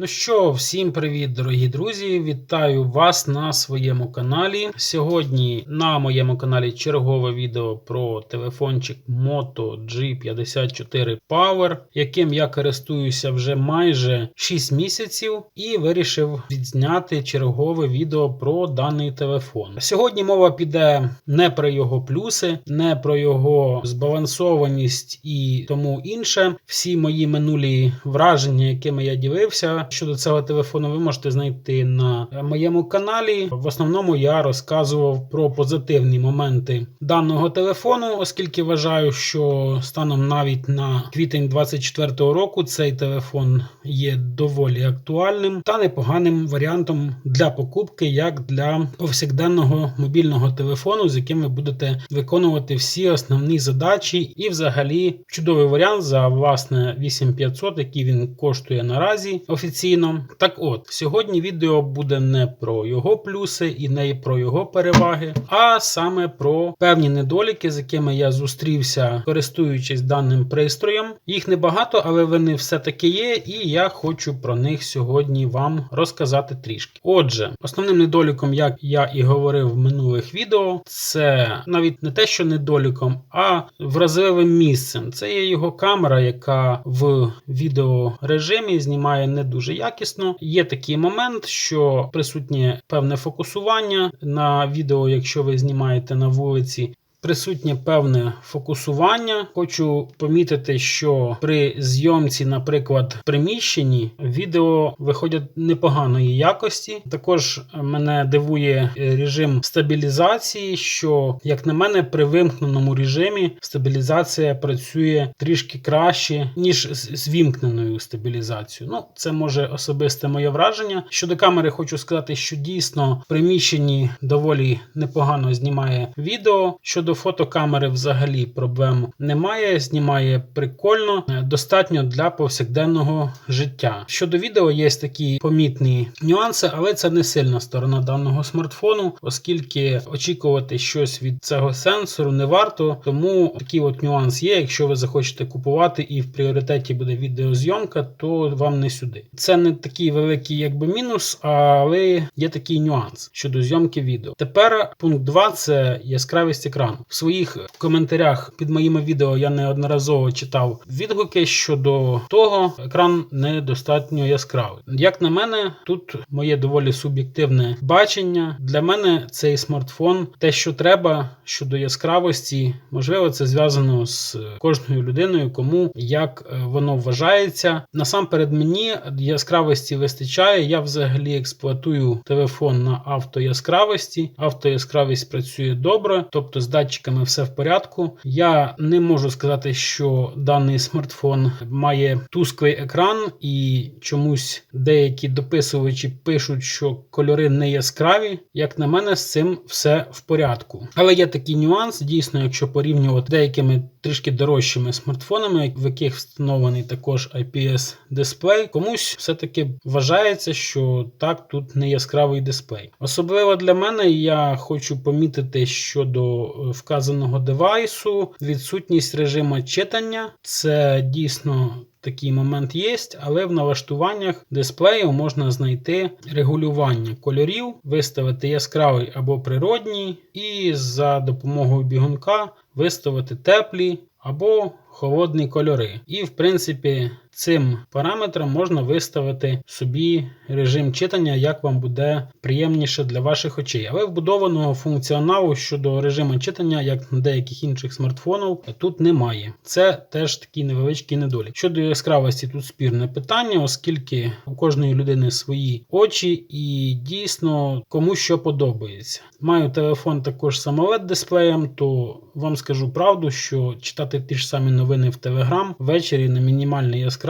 Ну що, всім привіт, дорогі друзі! Вітаю вас на своєму каналі. Сьогодні на моєму каналі чергове відео про телефончик Moto G54 Power, яким я користуюся вже майже 6 місяців, і вирішив відзняти чергове відео про даний телефон. Сьогодні мова піде не про його плюси, не про його збалансованість і тому інше. Всі мої минулі враження, якими я ділився щодо цього телефону, ви можете знайти на моєму каналі. В основному я розказував про позитивні моменти даного телефону, оскільки вважаю, що станом навіть на квітень 2024 року цей телефон є доволі актуальним та непоганим варіантом для покупки, як для повсякденного мобільного телефону, з яким ви будете виконувати всі основні задачі, і взагалі чудовий варіант за власне 8500, який він коштує наразі офіційно. Так от, сьогодні відео буде не про його плюси і не про його переваги, а саме про певні недоліки, з якими я зустрівся, користуючись даним пристроєм. Їх небагато, але вони все-таки є, і я хочу про них сьогодні вам розказати трішки. Отже, основним недоліком, як я і говорив в минулих відео, це навіть не те, що недоліком, а вразливим місцем. Це є його камера, яка в відеорежимі знімає не дуже якісно. Є такий момент, що присутнє певне фокусування на відео, якщо ви знімаєте на вулиці. Присутнє певне фокусування. Хочу помітити, що при зйомці, наприклад, в приміщенні відео виходять непоганої якості. Також мене дивує режим стабілізації, що, як на мене, при вимкненому режимі стабілізація працює трішки краще, ніж з вімкненою стабілізацією. Ну, це може особисте моє враження. Щодо камери, хочу сказати, що дійсно в приміщенні доволі непогано знімає відео. Щодо фотокамери взагалі проблем немає, знімає прикольно, е, достатньо для повсякденного життя. Щодо відео, є такі помітні нюанси, але це не сильна сторона даного смартфону, оскільки очікувати щось від цього сенсору не варто. Тому такий от нюанс є. Якщо ви захочете купувати і в пріоритеті буде відеозйомка, то вам не сюди. Це не такий великий, якби мінус, але є такий нюанс щодо зйомки відео. Тепер пункт 2 це яскравість екрану. В своїх коментарях під моїми відео я неодноразово читав відгуки щодо того, екран недостатньо яскравий. Як на мене, тут моє доволі суб'єктивне бачення. Для мене цей смартфон те, що треба щодо яскравості, можливо, це зв'язано з кожною людиною, кому як е, воно вважається. Насамперед мені яскравості вистачає. Я взагалі експлуатую телефон на автояскравості. Автояскравість працює добре, тобто з датчиками все в порядку. Я не можу сказати, що даний смартфон має тусклий екран, і чомусь деякі дописувачі пишуть, що кольори не яскраві. Як на мене, з цим все в порядку. Але є такий нюанс, дійсно, якщо порівнювати деякими трішки дорожчими смартфонами, в яких встановлений також IPS дисплей, комусь все-таки вважається, що так тут не яскравий дисплей. Особливо для мене я хочу помітити щодо вказаного девайсу відсутність режиму читання. Це дійсно. Такий момент є, але в налаштуваннях дисплею можна знайти регулювання кольорів, виставити яскравий або природній, і за допомогою бігунка виставити теплі або холодні кольори. І, в принципі, цим параметром можна виставити собі режим читання, як вам буде приємніше для ваших очей. Але вбудованого функціоналу щодо режиму читання, як на деяких інших смартфонів, тут немає. Це теж такий невеличкий недолік. Щодо яскравості, тут спірне питання, оскільки у кожної людини свої очі, і дійсно кому що подобається. Маю телефон також з amoled дисплеєм, то вам скажу правду, що читати ті ж самі новини в Telegram ввечері на мінімальній яскравості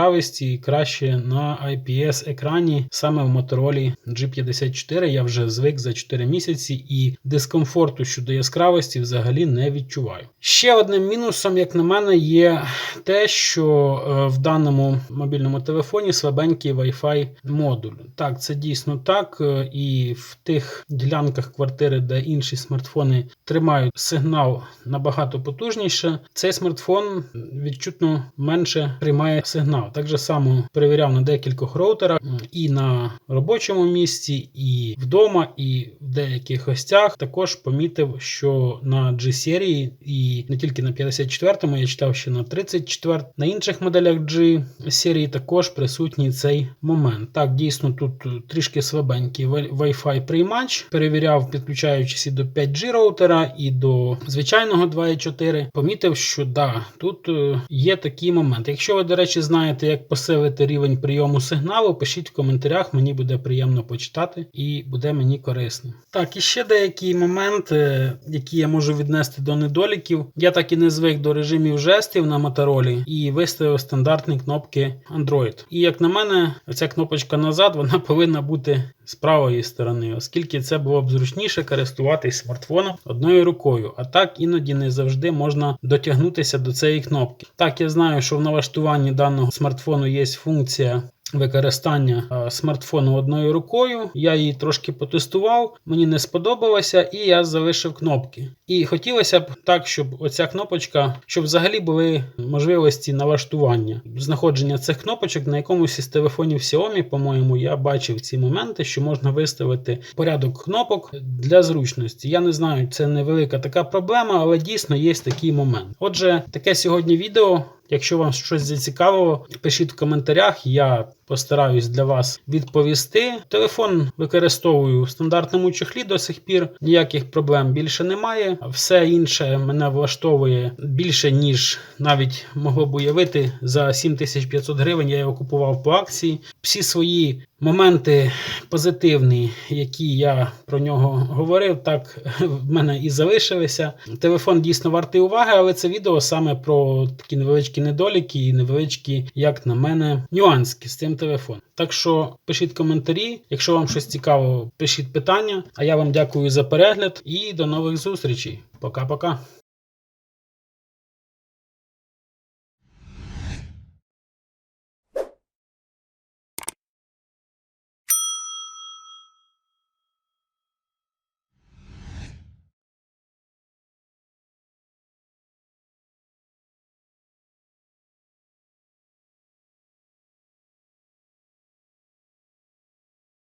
краще на IPS екрані саме в Motorola G54. Я вже звик за 4 місяці і дискомфорту щодо яскравості взагалі не відчуваю. Ще одним мінусом, як на мене, є те, що е, в даному мобільному телефоні слабенький Wi-Fi модуль. Так, це дійсно так. е, І в тих ділянках квартири, де інші смартфони тримають сигнал набагато потужніше, цей смартфон відчутно менше приймає сигнал. Так же само перевіряв на декількох роутерах і на робочому місці, і вдома, і в деяких гостях. Також помітив, що на G-серії і не тільки на 54-му, я читав ще на 34 на інших моделях G серії також присутній цей момент. Так, дійсно, тут трішки слабенький Wi- Wi-Fi приймач. Перевіряв, підключаючись і до 5G роутера, і до звичайного 2.4. Помітив, що да, тут е, є такий момент. Якщо ви, до речі, знаєте, як посилити рівень прийому сигналу, пишіть в коментарях, мені буде приємно почитати і буде мені корисно. Так, і ще деякі моменти, які я можу віднести до недоліків. Я так і не звик до режимів жестів на моторолі і виставив стандартні кнопки Android. І як на мене, ця кнопочка назад вона повинна бути з правої сторони, оскільки це було б зручніше користуватись смартфоном одною рукою. А так іноді не завжди можна дотягнутися до цієї кнопки. Так, я знаю, що в налаштуванні даного смартфону є функція. Використання е, смартфону одною рукою. Я її трошки потестував, мені не сподобалося, і я залишив кнопки. І хотілося б так, щоб оця кнопочка, щоб взагалі були можливості налаштування. Знаходження цих кнопочок на якомусь із телефонів Xiaomi, по-моєму, я бачив ці моменти, що можна виставити порядок кнопок для зручності. Я не знаю, це невелика така проблема, але дійсно є такий момент. Отже, таке сьогодні відео. Якщо вам щось зацікавило, пишіть в коментарях, я постараюсь для вас відповісти. Телефон використовую в стандартному чехлі до сих пір, ніяких проблем більше немає. Все інше мене влаштовує більше, ніж навіть могло б уявити. За 7500 гривень я його купував по акції. Всі свої моменти позитивні, які я про нього говорив, так в мене і залишилися. Телефон дійсно вартий уваги, але це відео саме про такі невеличкі недоліки і невеличкі, як на мене, нюански з цим телефоном. Так що пишіть коментарі, якщо вам щось цікаво, пишіть питання. А я вам дякую за перегляд і до нових зустрічей. Пока-пока.